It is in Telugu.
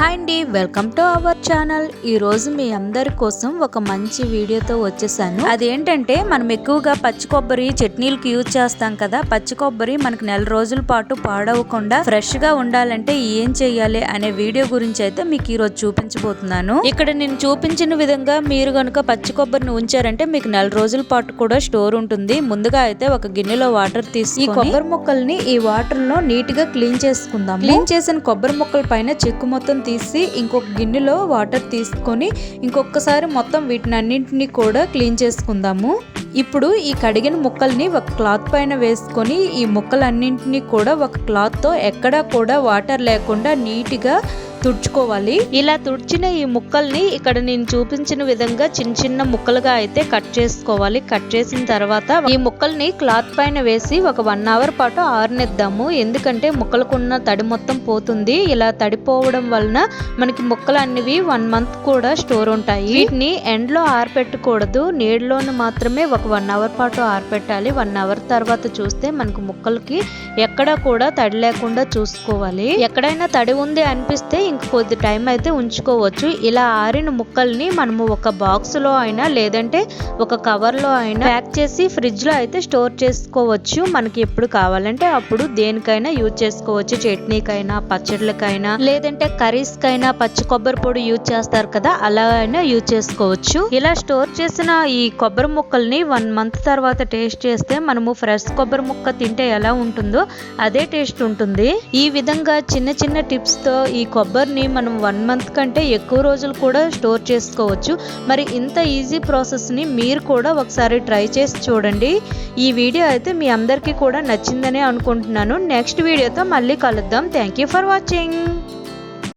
హాయ్ అండి వెల్కమ్ టు అవర్ ఛానల్. ఈ రోజు మీ అందరి కోసం ఒక మంచి వీడియోతో వచ్చేసాను. అదేంటంటే మనం ఎక్కువగా పచ్చి కొబ్బరి చట్నీలకు యూజ్ చేస్తాం కదా. పచ్చి కొబ్బరి మనకు నెల రోజుల పాటు పాడవకుండా ఫ్రెష్గా ఉండాలంటే ఏం చేయాలి అనే వీడియో గురించి అయితే మీకు ఈ రోజు చూపించబోతున్నాను. ఇక్కడ నేను చూపించిన విధంగా మీరు కనుక పచ్చి కొబ్బరిని ఉంచారంటే మీకు నెల రోజుల పాటు కూడా స్టోర్ ఉంటుంది. ముందుగా అయితే ఒక గిన్నెలో వాటర్ తీసి ఈ కొబ్బరి ముక్కల్ని ఈ వాటర్లో నీట్గా క్లీన్ చేసుకుందాం క్లీన్ చేసిన కొబ్బరి ముక్కల పైన చెక్కు మొత్తం తీసి ఇంకొక గిన్నెలో వాటర్ తీసుకొని ఇంకొకసారి మొత్తం వీటిని అన్నింటినీ కూడా క్లీన్ చేసుకుందాము. ఇప్పుడు ఈ కడిగిన ముక్కల్ని ఒక క్లాత్ పైన వేసుకొని ఈ ముక్కలన్నింటినీ కూడా ఒక క్లాత్తో ఎక్కడా కూడా వాటర్ లేకుండా నీట్గా తుడుచుకోవాలి. ఇలా తుడిచిన ఈ ముక్కల్ని ఇక్కడ నేను చూపించిన విధంగా చిన్న చిన్న ముక్కలుగా అయితే కట్ చేసుకోవాలి. కట్ చేసిన తర్వాత ఈ ముక్కల్ని క్లాత్ పైన వేసి ఒక వన్ అవర్ పాటు ఆరనిద్దాము. ఎందుకంటే ముక్కలకున్న తడి మొత్తం పోతుంది. ఇలా తడిపోవడం వలన మనకి ముక్కలు అన్నివి వన్ మంత్ కూడా స్టోర్ ఉంటాయి. వీటిని ఎండ్లో ఆరపెట్టకూడదు. నీళ్ళలోని మాత్రమే ఒక వన్ అవర్ పాటు ఆరపెట్టాలి. వన్ అవర్ తర్వాత చూస్తే మనకు ముక్కలకి ఎక్కడా కూడా తడి లేకుండా చూసుకోవాలి. ఎక్కడైనా తడి ఉంది అనిపిస్తే ఇంక కొద్ది టైం అయితే ఉంచుకోవచ్చు. ఇలా ఆరిన ముక్కల్ని మనము ఒక బాక్స్లో అయినా లేదంటే ఒక కవర్లో అయినా ప్యాక్ చేసి ఫ్రిడ్జ్లో అయితే స్టోర్ చేసుకోవచ్చు. మనకి ఎప్పుడు కావాలంటే అప్పుడు దేనికైనా యూజ్ చేసుకోవచ్చు. చట్నీకైనా పచ్చడికైనా లేదంటే కర్రీస్కైనా పచ్చి కొబ్బరి పొడి యూజ్ చేస్తారు కదా అలా అయినా యూజ్ చేసుకోవచ్చు. ఇలా స్టోర్ చేసిన ఈ కొబ్బరి ముక్కల్ని వన్ మంత్ తర్వాత టేస్ట్ చేస్తే మనము ఫ్రెష్ కొబ్బరి ముక్క తింటే ఎలా ఉంటుందో అదే టేస్ట్ ఉంటుంది. ఈ విధంగా చిన్న చిన్న టిప్స్తో ఈ కొబ్బరిని మనం వన్ మంత్ కంటే ఎక్కువ రోజులు కూడా స్టోర్ చేసుకోవచ్చు. మరి ఇంత ఈజీ ప్రాసెస్ని మీరు కూడా ఒకసారి ట్రై చేసి చూడండి. ఈ వీడియో అయితే మీ అందరికీ కూడా నచ్చిందనే అనుకుంటున్నాను. నెక్స్ట్ వీడియోతో మళ్ళీ కలుద్దాం. Thank you for watching.